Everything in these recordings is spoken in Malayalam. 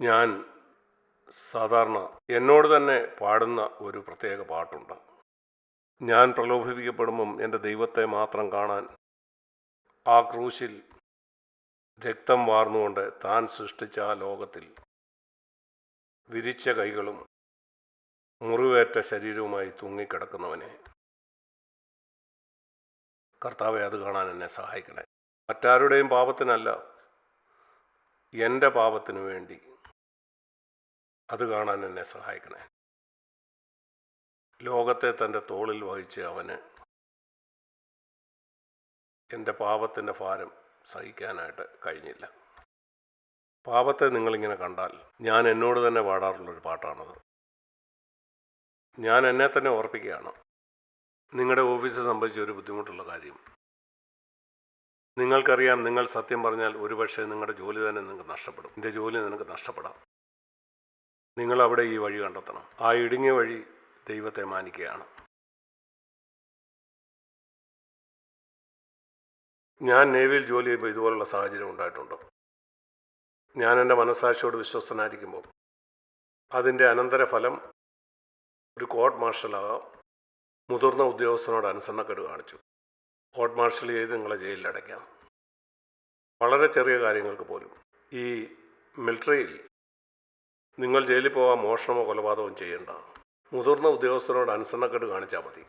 ഞാൻ സാധാരണ എന്നോട് തന്നെ പാടുന്ന ഒരു പ്രത്യേക പാട്ടുണ്ട്. ഞാൻ പ്രലോഭിപ്പിക്കപ്പെടുമ്പം എന്റെ ദൈവത്തെ മാത്രം കാണാൻ ആ ക്രൂശിൽ രക്തം വാർന്നുകൊണ്ട് താൻ സൃഷ്ടിച്ച ആ ലോകത്തിൽ വിരിച്ച കൈകളും മുറിവേറ്റ ശരീരവുമായി തൂങ്ങിക്കിടക്കുന്നവനെ. കർത്താവെ അത് കാണാൻ എന്നെ സഹായിക്കണേ. മറ്റാരുടെയും പാപത്തിനല്ല എന്റെ പാപത്തിനു വേണ്ടി അത് കാണാൻ എന്നെ സഹായിക്കണേ. ലോകത്തെ തന്റെ തോളിൽ വഹിച്ച് അവന് എന്റെ പാപത്തിന്റെ ഭാരം സഹിക്കാനായിട്ട് കഴിഞ്ഞില്ല. പാപത്തെ നിങ്ങളിങ്ങനെ കണ്ടാൽ ഞാൻ എന്നോട് തന്നെ പാടാറുള്ളൊരു പാട്ടാണത്. ഞാൻ എന്നെ തന്നെ ഓർപ്പിക്കുകയാണ്. നിങ്ങളുടെ ഓഫീസിൽ സംബന്ധിച്ച് ഒരു ബുദ്ധിമുട്ടുള്ള കാര്യം. നിങ്ങൾക്കറിയാം നിങ്ങൾ സത്യം പറഞ്ഞാൽ ഒരുപക്ഷെ നിങ്ങളുടെ ജോലി തന്നെ നിങ്ങൾക്ക് നഷ്ടപ്പെടും. എന്റെ ജോലി നിനക്ക് നഷ്ടപ്പെടാം. നിങ്ങൾ അവിടെ ഈ വഴി കണ്ടെത്തണം. ആ ഇടുങ്ങിയ വഴി ദൈവത്തെ മാനിക്കുകയാണ്. ഞാൻ നേവിയിൽ ജോലി ചെയ്യുമ്പോൾ ഇതുപോലുള്ള സാഹചര്യം ഉണ്ടായിട്ടുണ്ട്. ഞാൻ എന്റെ മനസ്സാക്ഷിയോട് വിശ്വസ്തനായിരിക്കുമ്പോൾ അതിന്റെ അനന്തരഫലം ഒരു കോർട്ട് മാർഷലാകാം മുതിർന്ന ഉദ്യോഗസ്ഥനോട് അനുസരണക്കേട് കാണിച്ചു. കോർട്ട് മാർഷൽ ചെയ്ത് നിങ്ങളെ ജയിലിലടയ്ക്കാം. വളരെ ചെറിയ കാര്യങ്ങൾക്ക് പോലും ഈ മിലിറ്ററിയിൽ നിങ്ങൾ ജയിലിൽ പോകാൻ മോഷണമോ കൊലപാതകമോ ചെയ്യേണ്ട. മുതിർന്ന ഉദ്യോഗസ്ഥരോട് അനുസരണക്കേട് കാണിച്ചാൽ മതി.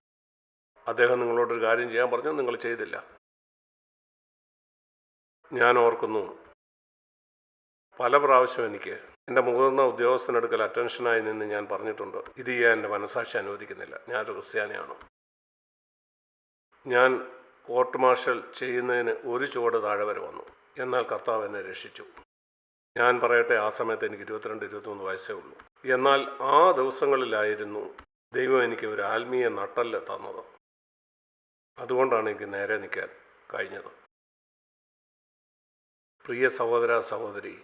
അദ്ദേഹം നിങ്ങളോടൊരു കാര്യം ചെയ്യാൻ പറഞ്ഞു നിങ്ങൾ ചെയ്തില്ല. ഞാൻ ഓർക്കുന്നു പല പ്രാവശ്യം എനിക്ക് എന്റെ മുതിർന്ന ഉദ്യോഗസ്ഥനെടുക്കൽ അറ്റൻഷനായി നിന്ന് ഞാൻ പറഞ്ഞിട്ടുണ്ട് ഇത് ചെയ്യാൻ എന്റെ മനസാക്ഷി അനുവദിക്കുന്നില്ല. ഞാനൊരു ക്രിസ്ത്യാനിയാണ്. ഞാൻ കോർട്ട് മാർഷൽ ചെയ്യുന്നതിന് ഒരു ചുവട് താഴെ വരെ വന്നു. എന്നാൽ കർത്താവ് എന്നെ രക്ഷിച്ചു. ഞാൻ പറയട്ടെ ആ സമയത്ത് എനിക്ക് ഇരുപത്തിരണ്ട് ഇരുപത്തിമൂന്ന് വയസ്സേ ഉള്ളൂ. എന്നാൽ ആ ദിവസങ്ങളിലായിരുന്നു ദൈവം എനിക്ക് ഒരു ആത്മീയ നട്ടല്ല തന്നത്. അതുകൊണ്ടാണ് എനിക്ക് നേരെ നിൽക്കാൻ കഴിഞ്ഞത്. പ്രിയ സഹോദര സഹോദരി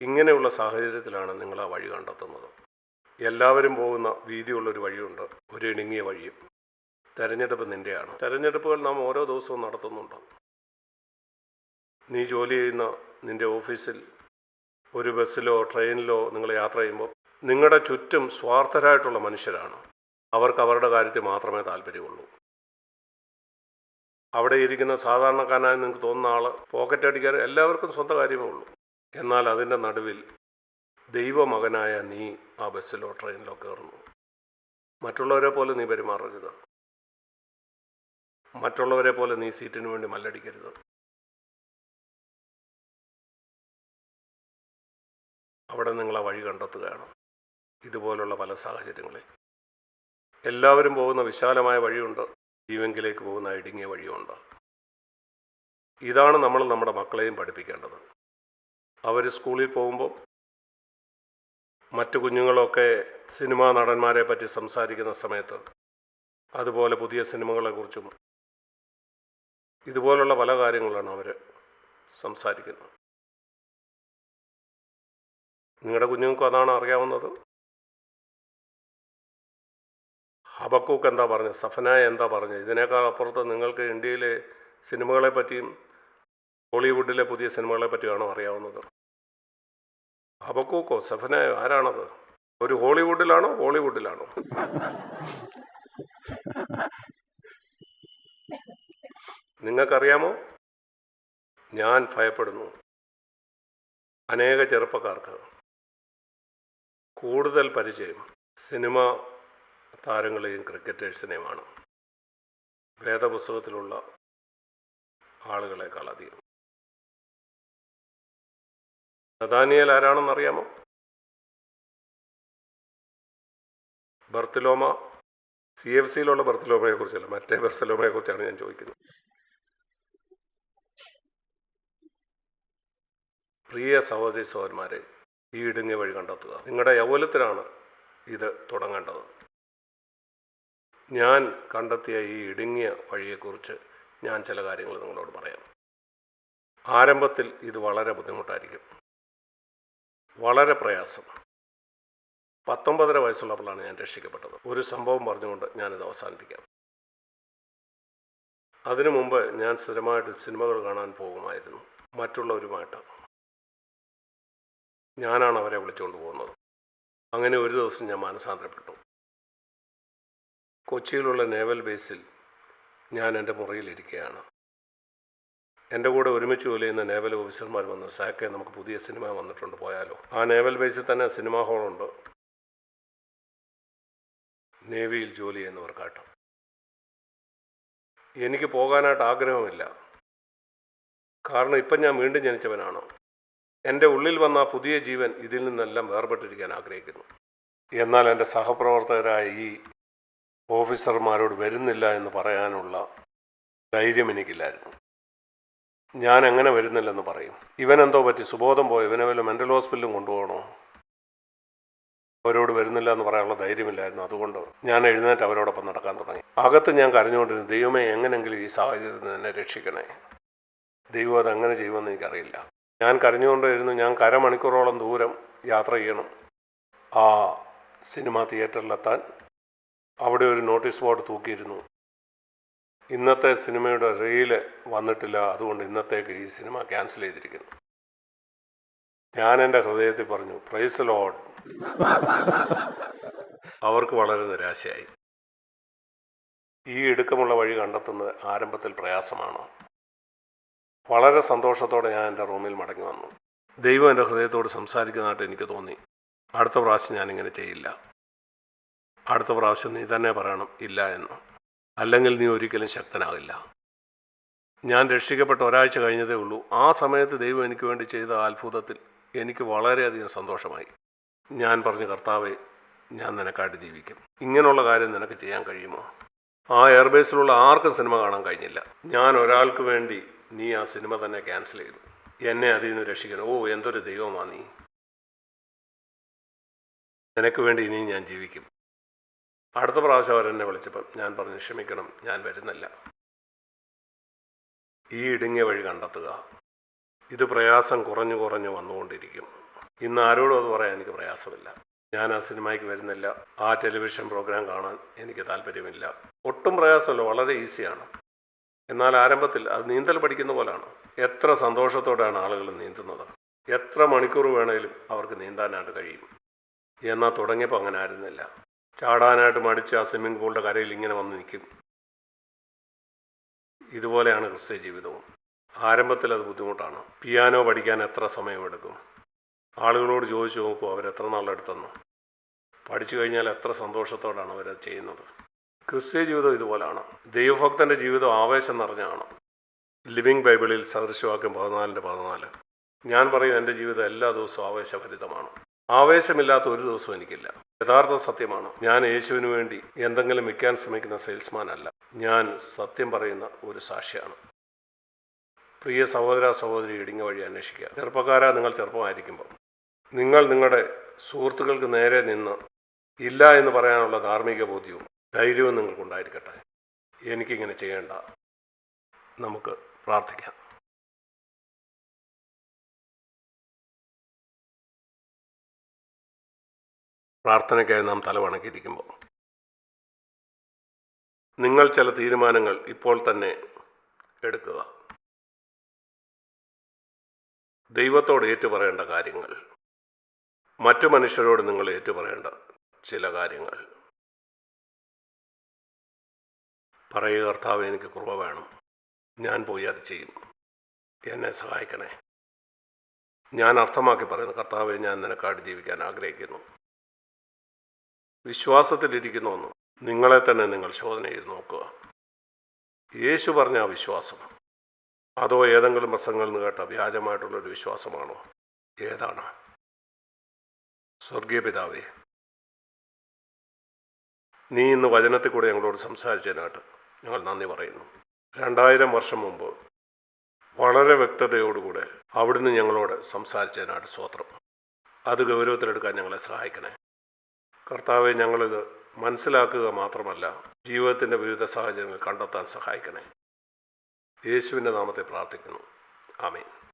ഇങ്ങനെയുള്ള സാഹചര്യത്തിലാണ് നിങ്ങൾ ആ വഴി കണ്ടെത്തുന്നത്. എല്ലാവരും പോകുന്ന വീതിയുള്ളൊരു വഴിയുണ്ട് ഒരു ഇടുങ്ങിയ വഴിയും. തെരഞ്ഞെടുപ്പ് നിന്റെയാണ് തെരഞ്ഞെടുപ്പുകൾ നാം ഓരോ ദിവസവും നടത്തുന്നുണ്ട്. നീ ജോലി ചെയ്യുന്ന നിന്റെ ഓഫീസിൽ ഒരു ബസ്സിലോ ട്രെയിനിലോ നിങ്ങൾ യാത്ര ചെയ്യുമ്പോൾ നിങ്ങളുടെ ചുറ്റും സ്വാർത്ഥരായിട്ടുള്ള മനുഷ്യരാണ്. അവർക്ക് അവരുടെ കാര്യത്തിൽ മാത്രമേ താല്പര്യമുള്ളൂ. അവിടെ ഇരിക്കുന്ന സാധാരണക്കാരനായി നിങ്ങൾക്ക് തോന്നുന്ന ആൾ പോക്കറ്റ് അടിക്കാൻ എല്ലാവർക്കും സ്വന്തം കാര്യമേ ഉള്ളൂ. എന്നാൽ അതിന്റെ നടുവിൽ ദൈവമകനായ നീ ആ ബസ്സിലോ ട്രെയിനിലോ കയറുന്നു. മറ്റുള്ളവരെ പോലെ നീ പെരുമാറരുത്. മറ്റുള്ളവരെ പോലെ നീ സീറ്റിന് വേണ്ടി മല്ലടിക്കരുത്. അവിടെ നിങ്ങൾ ആ വഴി കണ്ടെത്തുകയാണ്. ഇതുപോലുള്ള പല സാഹചര്യങ്ങളിൽ. എല്ലാവരും പോകുന്ന വിശാലമായ വഴിയുണ്ട്. ജീവങ്കിലേക്ക് പോകുന്ന ഇടുങ്ങിയ വഴിയുണ്ട്. ഇതാണ് നമ്മൾ നമ്മുടെ മക്കളെയും പഠിപ്പിക്കേണ്ടത്. അവർ സ്കൂളിൽ പോകുമ്പോൾ മറ്റു കുഞ്ഞുങ്ങളൊക്കെ സിനിമാ നടന്മാരെ പറ്റി സംസാരിക്കുന്ന സമയത്ത് അതുപോലെ പുതിയ സിനിമകളെക്കുറിച്ചും ഇതുപോലുള്ള പല കാര്യങ്ങളാണ് അവർ സംസാരിക്കുന്നത്. നിങ്ങളുടെ കുഞ്ഞുങ്ങൾക്കും അതാണ് അറിയാവുന്നത്. ഹബക്കൂക്ക് എന്താ പറഞ്ഞത്? സഫനായ എന്താ പറഞ്ഞത്? ഇതിനേക്കാൾ അപ്പുറത്ത് നിങ്ങൾക്ക് ഇന്ത്യയിലെ സിനിമകളെ പറ്റിയും ഹോളിവുഡിലെ പുതിയ സിനിമകളെ പറ്റിയാണോ അറിയാവുന്നത്. ഹബക്കൂക്കോ സഫനായ ആരാണത്? ഒരു ഹോളിവുഡിലാണോ ബോളിവുഡിലാണോ? നിങ്ങൾക്കറിയാമോ? ഞാൻ ഭയപ്പെടുന്നു. അനേക ചെറുപ്പക്കാർക്ക് കൂടുതൽ പരിചയം സിനിമ താരങ്ങളെയും ക്രിക്കറ്റേഴ്സിനെയുമാണ്. വേദപുസ്തകത്തിലുള്ള ആളുകളെക്കാൾ അധികം. നദാനിയൽ ആരാണെന്നറിയാമോ ബർത്തിലോമ. സി എഫ് സിയിലുള്ള ബർത്തിലോമയെ കുറിച്ചല്ല മറ്റേ ബർത്തിലോമയെ കുറിച്ചാണ് ഞാൻ ചോദിക്കുന്നത്. പ്രിയ സഹോദരി സഹോദരന്മാരെ ഈ ഇടുങ്ങിയ വഴി കണ്ടെത്തുക. നിങ്ങളുടെ യൗവനത്തിലാണ് ഇത് തുടങ്ങേണ്ടത്. ഞാൻ കണ്ടെത്തിയ ഈ ഇടുങ്ങിയ വഴിയെക്കുറിച്ച് ഞാൻ ചില കാര്യങ്ങൾ നിങ്ങളോട് പറയാം. ആരംഭത്തിൽ ഇത് വളരെ ബുദ്ധിമുട്ടായിരിക്കും. വളരെ പ്രയാസം. പത്തൊമ്പതര വയസ്സുള്ളപ്പോഴാണ് ഞാൻ രക്ഷിക്കപ്പെട്ടത്. ഒരു സംഭവം പറഞ്ഞുകൊണ്ട് ഞാനിത് അവസാനിപ്പിക്കാം. അതിനു മുമ്പ് ഞാൻ സ്ഥിരമായിട്ട് സിനിമകൾ കാണാൻ പോകുമായിരുന്നു. മറ്റുള്ളവരുമായിട്ട്. ഞാനാണ് അവരെ വിളിച്ചുകൊണ്ട് പോകുന്നത്. അങ്ങനെ ഒരു ദിവസം ഞാൻ മാനസാന്തരപ്പെട്ടു. കൊച്ചിയിലുള്ള നേവൽ ബേസിൽ ഞാൻ എന്റെ മുറിയിലിരിക്കുകയാണ് എന്റെ കൂടെ ഒരുമിച്ച് ജോലി ചെയ്യുന്ന നേവൽ ഓഫീസർമാർ വന്നു സാക്കെ നമുക്ക് പുതിയ സിനിമ വന്നിട്ടുണ്ട് പോയാലോ? ആ നേവൽ ബേസിൽ തന്നെ സിനിമാ ഹോളുണ്ട്. നേവിയിൽ ജോലി ചെയ്യുന്നവർക്കാട്ടം എനിക്ക് പോകാനായിട്ട് ആഗ്രഹമില്ല. കാരണം ഇപ്പം ഞാൻ വീണ്ടും ജനിച്ചവനാണ്. എന്റെ ഉള്ളിൽ വന്ന പുതിയ ജീവൻ ഇതിൽ നിന്നെല്ലാം വേർപെട്ടിരിക്കാൻ ആഗ്രഹിക്കുന്നു. എന്നാൽ എന്റെ സഹപ്രവർത്തകരായ ഈ ഓഫീസർമാരോട് വരുന്നില്ല എന്ന് പറയാനുള്ള ധൈര്യം എനിക്കില്ലായിരുന്നു. ഞാൻ എങ്ങനെ വരുന്നില്ലെന്ന് പറയും. ഇവനെന്തോ പറ്റി? സുബോധം പോയി? ഇവനെ വല്ല മെന്റൽ ഹോസ്പിറ്റലും കൊണ്ടുപോകണോ? അവരോട് വരുന്നില്ല എന്ന് പറയാനുള്ള ധൈര്യമില്ലായിരുന്നു. അതുകൊണ്ട് ഞാൻ എഴുന്നേറ്റ് അവരോടൊപ്പം നടക്കാൻ തുടങ്ങി. അകത്ത് ഞാൻ കരഞ്ഞുകൊണ്ടിരുന്നു ദൈവമേ എങ്ങനെയെങ്കിലും ഈ സാഹചര്യത്തിൽ നിന്ന് എന്നെ രക്ഷിക്കണേ. ദൈവം അതെങ്ങനെ ചെയ്യുമെന്ന് എനിക്കറിയില്ല. ഞാൻ കരഞ്ഞുകൊണ്ടിരുന്നു ഞാൻ കരമണിക്കൂറോളം ദൂരം യാത്ര ചെയ്യണം. ആ സിനിമാ തിയേറ്ററിലെത്താൻ അവിടെ ഒരു നോട്ടീസ് ബോർഡ് തൂക്കിയിരുന്നു. ഇന്നത്തെ സിനിമയുടെ റീൽ വന്നിട്ടില്ല അതുകൊണ്ട് ഇന്നത്തേക്ക് ഈ സിനിമ ക്യാൻസൽ ചെയ്തിരിക്കുന്നു. ഞാൻ എന്റെ ഹൃദയത്തിൽ പറഞ്ഞു പ്രൈസ് ലോഡ് അവർക്ക് വളരെ നിരാശയായി. ഈ ഇടുക്കമുള്ള വഴി കണ്ടെത്തുന്നത് ആരംഭത്തിൽ പ്രയാസമാണ്? വളരെ സന്തോഷത്തോടെ ഞാൻ എന്റെ റൂമിൽ മടങ്ങി വന്നു. ദൈവം എന്റെ ഹൃദയത്തോട് സംസാരിക്കുന്നതായിട്ട് എനിക്ക് തോന്നി. അടുത്ത പ്രാവശ്യം ഞാനിങ്ങനെ ചെയ്യില്ല. അടുത്ത പ്രാവശ്യം നീ തന്നെ പറയണം ഇല്ല എന്ന്. അല്ലെങ്കിൽ നീ ഒരിക്കലും ശക്തനാകില്ല. ഞാൻ രക്ഷിക്കപ്പെട്ട ഒരാഴ്ച കഴിഞ്ഞതേ ഉള്ളൂ. ആ സമയത്ത് ദൈവം എനിക്ക് വേണ്ടി ചെയ്ത അത്ഭുതത്തിൽ എനിക്ക് വളരെയധികം സന്തോഷമായി. ഞാൻ പറഞ്ഞു കർത്താവെ ഞാൻ നിനക്കായിട്ട് ജീവിക്കും. ഇങ്ങനെയുള്ള കാര്യം നിനക്ക് ചെയ്യാൻ കഴിയുമോ? ആ എയർബേസിലുള്ള ആർക്കും സിനിമ കാണാൻ കഴിഞ്ഞില്ല. ഞാൻ ഒരാൾക്ക് വേണ്ടി നീ ആ സിനിമ തന്നെ ക്യാൻസൽ ചെയ്തു. എന്നെ അതിൽ നിന്ന് രക്ഷിക്കണം. ഓ എന്തൊരു ദൈവമാ നീ. നിനക്ക് വേണ്ടി ഇനിയും ഞാൻ ജീവിക്കും. അടുത്ത പ്രാവശ്യം അവരെന്നെ വിളിച്ചപ്പം ഞാൻ പറഞ്ഞു ക്ഷമിക്കണം ഞാൻ വരുന്നില്ല. ഈ ഇടുങ്ങിയ വഴി കണ്ടെത്തുക. ഇത് പ്രയാസം കുറഞ്ഞു കുറഞ്ഞു വന്നുകൊണ്ടിരിക്കും. ഇന്ന് ആരോടും അത് പറയാൻ എനിക്ക് പ്രയാസമില്ല. ഞാൻ ആ സിനിമയ്ക്ക് വരുന്നില്ല. ആ ടെലിവിഷൻ പ്രോഗ്രാം കാണാൻ എനിക്ക് താല്പര്യമില്ല. ഒട്ടും പ്രയാസമല്ല. വളരെ ഈസിയാണ്. എന്നാൽ ആരംഭത്തിൽ അത് നീന്തൽ പഠിക്കുന്ന പോലാണ്. എത്ര സന്തോഷത്തോടെയാണ് ആളുകൾ നീന്തുന്നത്. എത്ര മണിക്കൂർ വേണേലും അവർക്ക് നീന്താനായിട്ട് കഴിയും. എന്നാൽ തുടങ്ങിയപ്പോൾ അങ്ങനെ ആയിരുന്നില്ല. ചാടാനായിട്ട് മടിച്ച് ആ സ്വിമ്മിംഗ് പൂളിന്റെ കരയിൽ ഇങ്ങനെ വന്ന് നിൽക്കും. ഇതുപോലെയാണ് ക്രിസ്ത്യ ജീവിതവും. ആരംഭത്തിൽ അത് ബുദ്ധിമുട്ടാണ്. പിയാനോ പഠിക്കാൻ എത്ര സമയമെടുക്കും ആളുകളോട് ചോദിച്ചു നോക്കൂ അവരെത്ര നാളെടുത്തെന്ന്. പഠിച്ചു കഴിഞ്ഞാൽ എത്ര സന്തോഷത്തോടാണ് അവരത് ചെയ്യുന്നത്. ക്രിസ്ത്യ ജീവിതം ഇതുപോലാണ്. ദൈവഭക്തന്റെ ജീവിതം ആവേശം നിറഞ്ഞാണ് ലിവിങ് ബൈബിളിൽ സദൃശവാക്യം പതിനാലിന്റെ പതിനാല്. ഞാൻ പറയും എന്റെ ജീവിതം എല്ലാ ദിവസവും ആവേശഭരിതമാണ്. ആവേശമില്ലാത്ത ഒരു ദിവസവും എനിക്കില്ല. യഥാർത്ഥ സത്യമാണ്. ഞാൻ യേശുവിന് വേണ്ടി എന്തെങ്കിലും വിൽക്കാൻ ശ്രമിക്കുന്ന സെയിൽസ്മാൻ അല്ല. ഞാൻ സത്യം പറയുന്ന ഒരു സാക്ഷിയാണ്. പ്രിയ സഹോദര സഹോദരി ഇടുങ്ങ വഴി അന്വേഷിക്കുക. ചെറുപ്പക്കാരാ നിങ്ങൾ ചെറുപ്പമായിരിക്കുമ്പോൾ. നിങ്ങൾ നിങ്ങളുടെ സുഹൃത്തുക്കൾക്ക് നേരെ നിന്ന് ഇല്ല എന്ന് പറയാനുള്ള ധാർമ്മിക ബോധ്യവും ധൈര്യവും നിങ്ങൾക്കുണ്ടായിരിക്കട്ടെ എനിക്കിങ്ങനെ ചെയ്യേണ്ട. നമുക്ക് പ്രാർത്ഥിക്കാം. പ്രാർത്ഥനയ്ക്കായി നാം തലവണക്കിയിരിക്കുമ്പോൾ നിങ്ങൾ ചില തീരുമാനങ്ങൾ ഇപ്പോൾ തന്നെ എടുക്കുക. ദൈവത്തോട് ഏറ്റുപറയേണ്ട കാര്യങ്ങൾ. മറ്റു മനുഷ്യരോട് നിങ്ങൾ ഏറ്റുപറയേണ്ട ചില കാര്യങ്ങൾ. പറയുക കർത്താവ് എനിക്ക് കുറവ് വേണം. ഞാൻ പോയി അത് ചെയ്യും എന്നെ സഹായിക്കണേ. ഞാൻ അർത്ഥമാക്കി പറയുന്നു കർത്താവെ ഞാൻ നിനക്കാട് ജീവിക്കാൻ ആഗ്രഹിക്കുന്നു. വിശ്വാസത്തിലിരിക്കുന്നുവെന്ന് നിങ്ങളെ തന്നെ നിങ്ങൾ ശോധന ചെയ്ത് നോക്കുക. യേശു പറഞ്ഞ ആ വിശ്വാസം അതോ ഏതെങ്കിലും പ്രസംഗങ്ങളിൽ നിന്ന് കേട്ട വ്യാജമായിട്ടുള്ളൊരു വിശ്വാസമാണോ? ഏതാണ്? സ്വർഗീയ പിതാവേ നീ ഇന്ന് വചനത്തിൽ കൂടെ ഞങ്ങളോട് സംസാരിച്ചതിനായിട്ട് ഞങ്ങൾ നന്ദി പറയുന്നു. രണ്ടായിരം വർഷം മുമ്പ് വളരെ വ്യക്തതയോടുകൂടെ അവിടുന്ന് ഞങ്ങളോട് സംസാരിച്ചതിനായിട്ട് സ്വത്രം അത് ഗൗരവത്തിലെടുക്കാൻ ഞങ്ങളെ സഹായിക്കണേ. കർത്താവെ ഞങ്ങളിത് മനസ്സിലാക്കുക മാത്രമല്ല ജീവിതത്തിന്റെ വിവിധ സാഹചര്യങ്ങൾ കണ്ടെത്താൻ സഹായിക്കണേ. യേശുവിന്റെ നാമത്തെ പ്രാർത്ഥിക്കുന്നു. ആമേൻ.